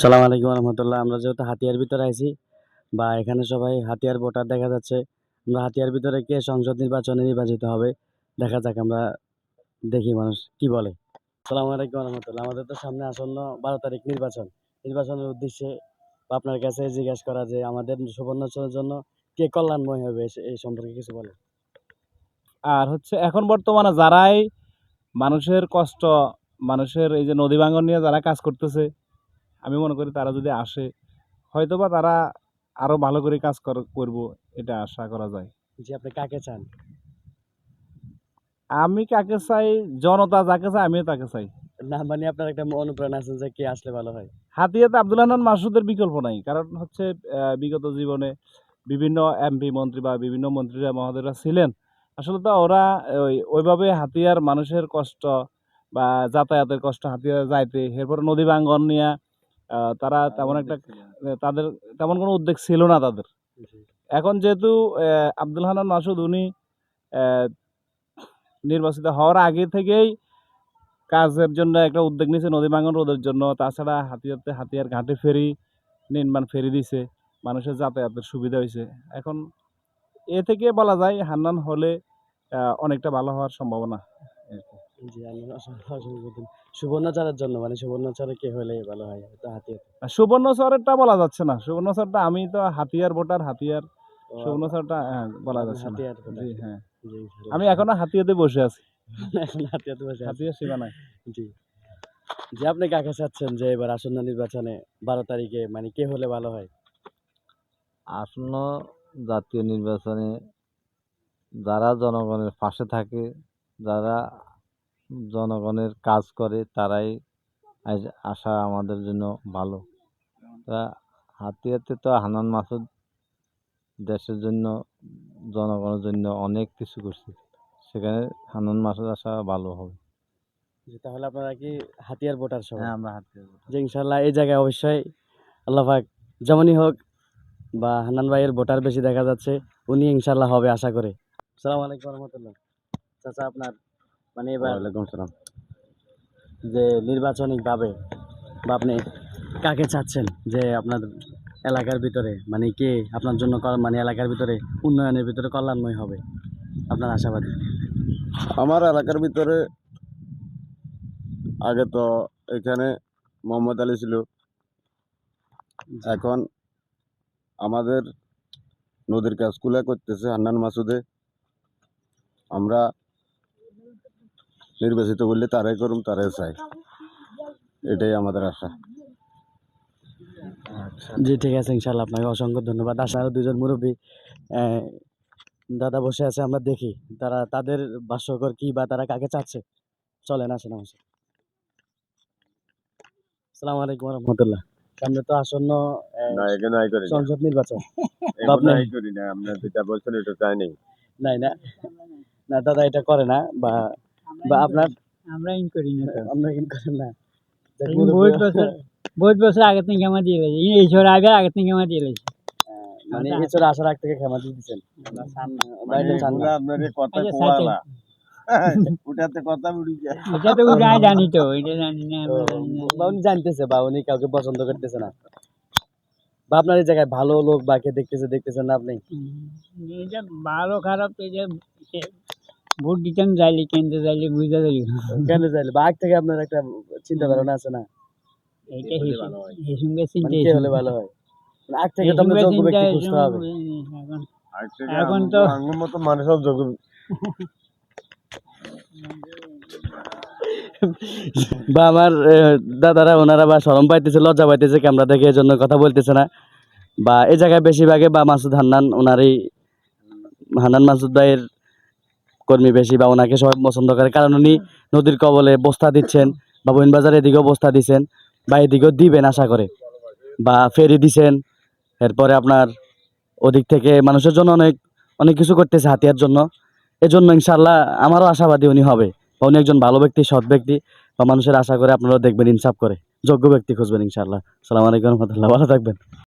সালাম আলাইকুম রহমতুল্লাহ। আমরা যেহেতু হাতিয়ার ভিতরে আছি বা এখানে সবাই হাতিয়ার ভোটার দেখা যাচ্ছে, আমরা হাতিয়ার ভিতরে কে সংসদ নির্বাচনে নির্বাচিত হবে, দেখা যাক আমরা দেখি মানুষ কি বলে। সালাম আলাইকুম রহমতুল্লাহ। আমাদের তো সামনে আসন্ন বারো তারিখ নির্বাচন। নির্বাচনের উদ্দেশ্যে আপনার কাছে জিজ্ঞেস করা যে আমাদের সুবর্ণচরের জন্য কে কল্যাণময় হবে এই সম্পর্কে কিছু বলে আর হচ্ছে এখন বর্তমানে যারাই মানুষের কষ্ট, মানুষের এই যে নদী ভাঙন নিয়ে যারা কাজ করতেছে আমি মনে করি তারা যদি আসে হয়তোবা তারা আরও ভালো করে কাজ কর- করব এটা আশা করা যায়। যে আপনি কাকে চান? আমি কাকে চাই? জনতা যাকে চাই আমিও তাকে চাই। না মানে আপনার একটা অনুপ্রেরণা আছে যে কে আসলে ভালো হয়। হাতিয়াতে আব্দুল হান্নান মাসুদের বিকল্প নাই কারণ হচ্ছে বিগত জীবনে বিভিন্ন এমপি মন্ত্রী বা বিভিন্ন মন্ত্রীরা মহোদয়রা ছিলেন। আসলে তো ওরা ওই ওইভাবে হাতিয়ার মানুষের কষ্ট বা যাতায়াতের কষ্ট হাতিয়ার যাইতে এরপর নদী ভাঙ্গন নিয়ে তারা তেমন একটা তাদের তেমন কোনো উদ্যোগ ছিল না তাদের। এখন যেহেতু আব্দুল হান্নান মাসুদ উনি নির্বাচিত হওয়ার আগে থেকেই কাজের জন্য একটা উদ্যোগ নিয়েছে নদী ভাঙন রোধের জন্য। তাছাড়া হাতিয়াতে হাতিয়ার ঘাটে ফেরি নির্মাণ ফেরি দিছে। মানুষের যাতায়াতের সুবিধা হয়েছে এখন এ থেকে বলা যায় হান্নান হলে অনেকটা ভালো হওয়ার সম্ভাবনা। জি। সুবর্ণচরের জন্য মানে সুবর্ণচরে কে হলে ভালো হয় তো হাতিয়ার? সুবর্ণচরেরটা বলা যাচ্ছে না। সুবর্ণচরটা আমি তো হাতিয়ার ভোটার হাতিয়ার সুবর্ণচরটা হ্যাঁ, বলা যাচ্ছে না। হাতিয়ার জি হ্যাঁ। জি, আমি এখনও হাতিয়াতে বসে আছি। এখন হাতিয়াতে বসে আছি। হাতিয়ার সীমানায় জি। যে আপনি কাকে চাচ্ছেন যে এবার আসন্ন নির্বাচনে বারো তারিখে মানে কে হলে ভালো হয়? আসন্ন জাতীয় নির্বাচনে যারা জনগণের পাশে থাকে যারা জনগণের কাজ করে তারাই আসা আমাদের জন্য ভালো। তা হাতিয়াতে তো হানান মাসুদ দেশের জন্য জনগণের জন্য অনেক কিছু করছে। সেখানে হানান মাসুদ আসা ভালো হবে। তাহলে আপনারা কি হাতিয়ার ভোটার সবাই? হ্যাঁ আমরা হাতিয়ার যে ইনশাল্লাহ এই জায়গায় অবশ্যই আল্লাহ পাক যেমনই হোক বা হান্নান ভাইয়ের ভোটার বেশি দেখা যাচ্ছে উনি ইনশাল্লাহ হবে আশা করে। সালাম আলাইকুম রহমতুল্লাহ। চাচা আপনার মানে এবার ওয়ালাইকুম সালাম যে নির্বাচনিকভাবে বা আপনি কাকে চাচ্ছেন? যে আপনার এলাকার ভিতরে মানে কে আপনার জন্য মানে এলাকার ভিতরে উন্নয়নের ভিতরে কল্যাণময় হবে? আপনার আশাবাদী? আমার এলাকার ভিতরে আগে তো এখানে মোহাম্মদ আলী ছিল। এখন আমাদের নদীর কাজ কুলা করতেছে হান্নান মাসুদে। আমরা নির্বাচিত করলে তারাই করুম তারাই চাই এটাই আমাদের আশা। জি ঠিক আছে ইনশাল্লাহ আপনাকে অসংখ্য ধন্যবাদ। আসার দুজন মুরব্বী দাদা বসে আছে আমরা দেখি তারা তাদের ভাষ্যকর কি বা তারা কাকে চাচ্ছে। চলেন আসেন আমার। আসসালামু আলাইকুম রহমতুল্লাহ। সামনে তো আসন্ন সংসদ নির্বাচন। এখানে আপনি- আই করি না আপনার যেটা বলছেন এটা চাই নাই না? না দাদা এটা করে না বা বা আপনার আমরা ইন করি না আমরা করেন না। এই বহুত বছর বহুত বছর আগে থেকে আমার দিয়ে গেছে এই ছোট আগে আগে থেকে আমার দিয়ে গেছে মানে এই চলে আসার আগ থেকে ক্ষমা দিয়ে দিচ্ছেন। আপনার কথা আচ্ছা, কোয়ালা ওটাতে কথা উড়ি যায়। এটা তো জানি তো এটা জানি না তো, আমরা জানি না। বা উনি জানতেছে বা উনি কাউকে পছন্দ করতেছে না। বা আপনার এই জায়গায় ভালো লোক বা কে দেখতেছে দেখতেছেন না আপনি? ভালো খারাপ তো ভোট দিতাম যাইলে কেন্দ্রে যাইলে বুঝতে কেন চাইলে বা আগ থেকে আপনার একটা চিন্তা ধারণা আছে না? এইটা হিসুমকে চিন্তা মানে হলে ভালো হয়? মানে আগ থেকে তো আপনার যোগ্য ব্যক্তি খুঁজতে হবে। এখন তো- আঙ্গুর মতো মানুষের যোগ্য বা আমার দাদারা ওনারা বা শরম পাইতেছে লজ্জা পাইতেছে ক্যামেরা দেখে এই জন্য কথা বলতেছে না। বা এই জায়গায় বেশিরভাগে বা মাসুদ হান্নান ওনারই হান্নান মাসুদ ভাইয়ের কর্মী বেশি বা ওনাকে সবাই পছন্দ করে। কারণ উনি নদীর কবলে বস্তা দিচ্ছেন বা বাজারে এদিকেও বস্তা দিচ্ছেন বা এদিকেও দিবেন আশা করে। বা ফেরি দিছেন। এরপরে আপনার ওদিক থেকে মানুষের জন্য অনেক অনেক কিছু করতেছে হাতিয়ার জন্য। এজন্য ইনশাল্লাহ আমারও আশাবাদী উনি হবে। বা উনি একজন ভালো ব্যক্তি, সৎ ব্যক্তি। বা মানুষের আশা করে আপনারাও দেখবেন ইনসাফ করে। যোগ্য ব্যক্তি খুঁজবেন ইনশাল্লাহ সালাম আলাইকুম রহমতুল্লাহ। ভালো থাকবেন।